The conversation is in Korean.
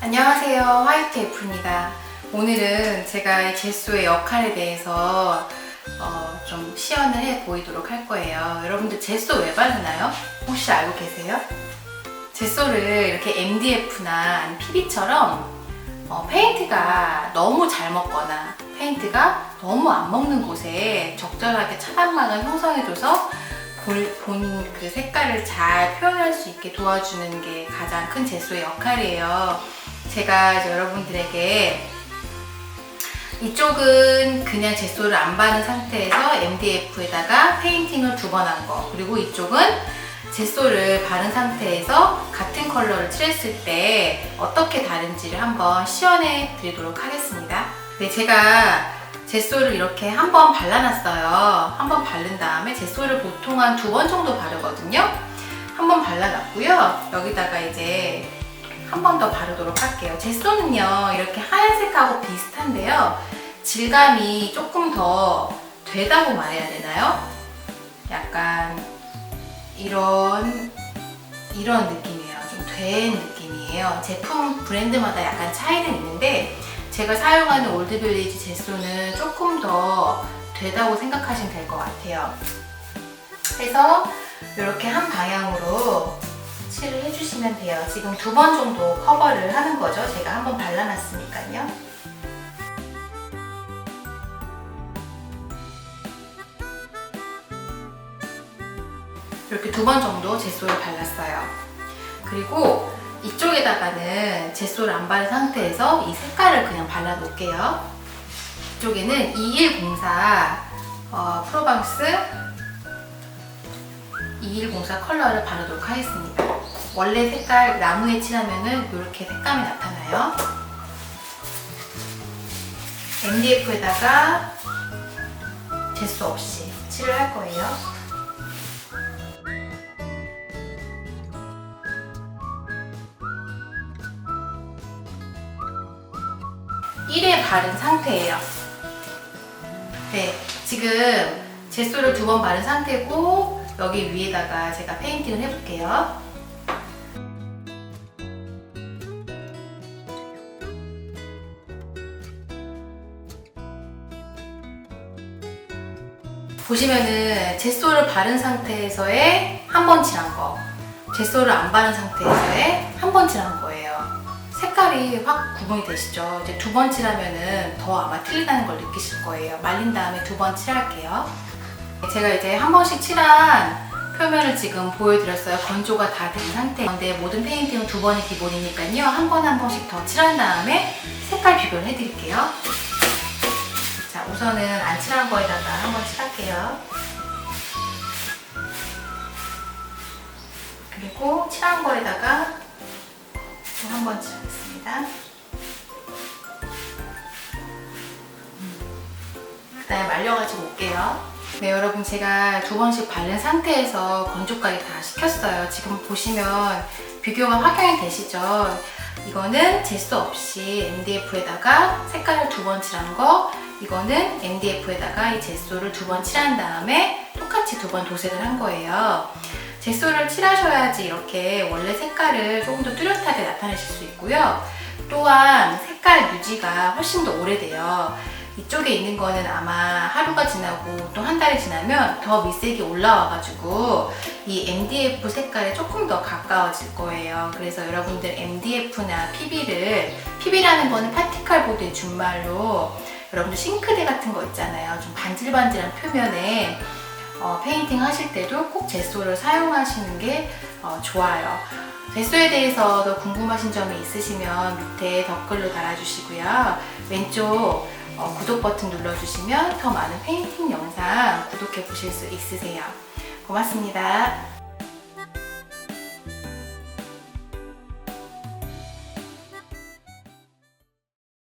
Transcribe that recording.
안녕하세요. 화이트 F입니다. 오늘은 제가 이 제소의 역할에 대해서 어, 좀 시연을 해 보이도록 할 거예요. 여러분들 제소 왜 바르나요? 혹시 알고 계세요? 제소를 이렇게 MDF나 PB처럼 어, 페인트가 너무 잘 먹거나 페인트가 너무 안 먹는 곳에 적절하게 차단막을 형성해줘서 본 그 색깔을 잘 표현할 수 있게 도와주는 게 가장 큰 제소의 역할이에요. 제가 여러분들에게 이쪽은 그냥 제소를 안 바른 상태에서 MDF에다가 페인팅을 두 번 한 거, 그리고 이쪽은 제소를 바른 상태에서 같은 컬러를 칠했을 때 어떻게 다른지를 한번 시연해 드리도록 하겠습니다. 네, 제가 제소를 이렇게 한 번 발라놨어요. 한 번 바른 다음에 제소를 보통 한 두 번 정도 바르거든요. 한 번 발라놨고요. 여기다가 이제 한 번 더 바르도록 할게요. 제소는요, 이렇게 하얀색하고 비슷한데요. 질감이 조금 더 되다고 말해야 되나요? 약간 이런 이런 느낌이에요. 좀 된 느낌이에요. 제품 브랜드마다 약간 차이는 있는데 제가 사용하는 올드빌리지 제소는 조금 더 되다고 생각하시면 될 것 같아요. 그래서 이렇게 한 방향으로 칠을 해주시면 돼요. 지금 두 번 정도 커버를 하는 거죠. 제가 한 번 발라놨으니까요. 이렇게 두 번 정도 제소를 발랐어요. 그리고 이쪽에다가는 제소를 안 바른 상태에서 이 색깔을 그냥 발라 놓을게요. 이쪽에는 2104 어, 프로방스 2104 컬러를 바르도록 하겠습니다. 원래 색깔 나무에 칠하면은 이렇게 색감이 나타나요. MDF에다가 제소 없이 칠을 할 거예요. 1에 바른 상태예요. 네, 지금 제소를 두 번 바른 상태고 여기 위에다가 제가 페인팅을 해볼게요. 보시면은 제소를 바른 상태에서의 한 번 칠한 거, 제소를 안 바른 상태에서의 한 번 칠한 거예요. 색깔이 확 구분이 되시죠? 이제 두 번 칠하면은 더 아마 틀리다는 걸 느끼실 거예요. 말린 다음에 두 번 칠할게요. 제가 이제 한 번씩 칠한 표면을 지금 보여드렸어요. 건조가 다 된 상태인데 모든 페인팅은 두 번이 기본이니까요. 한번한 번씩 더 칠한 다음에 색깔 비교를 해드릴게요. 자, 우선은 안 칠한 거에다가 한 번 칠할게요. 그리고 칠한 거에다가 칠하겠습니다. 그 다음에 말려가지고 올게요. 네, 여러분 제가 두 번씩 바른 상태에서 건조까지 다 시켰어요. 지금 보시면 비교가 확연히 되시죠? 이거는 제소 없이 MDF에다가 색깔을 두 번 칠한 거, 이거는 MDF에다가 이 제소를 두 번 칠한 다음에 똑같이 두 번 도색을 한 거예요. 제소를 칠하셔야지 이렇게 원래 색깔을 조금 더 뚜렷하게 나타내실 수 있고요. 또한 색깔 유지가 훨씬 더 오래돼요. 이쪽에 있는 거는 아마 하루가 지나고 또 한 달이 지나면 더 밑색이 올라와가지고 이 MDF 색깔에 조금 더 가까워질 거예요. 그래서 여러분들 MDF나 PB를 PB라는 거는 파티클 보드의 준말로 여러분들 싱크대 같은 거 있잖아요. 좀 반질반질한 표면에 어, 페인팅 하실 때도 꼭 제소를 사용하시는 게 어, 좋아요. 제소에 대해서 더 궁금하신 점이 있으시면 밑에 댓글로 달아주시고요. 왼쪽 어, 구독 버튼 눌러주시면 더 많은 페인팅 영상 구독해 보실 수 있으세요. 고맙습니다.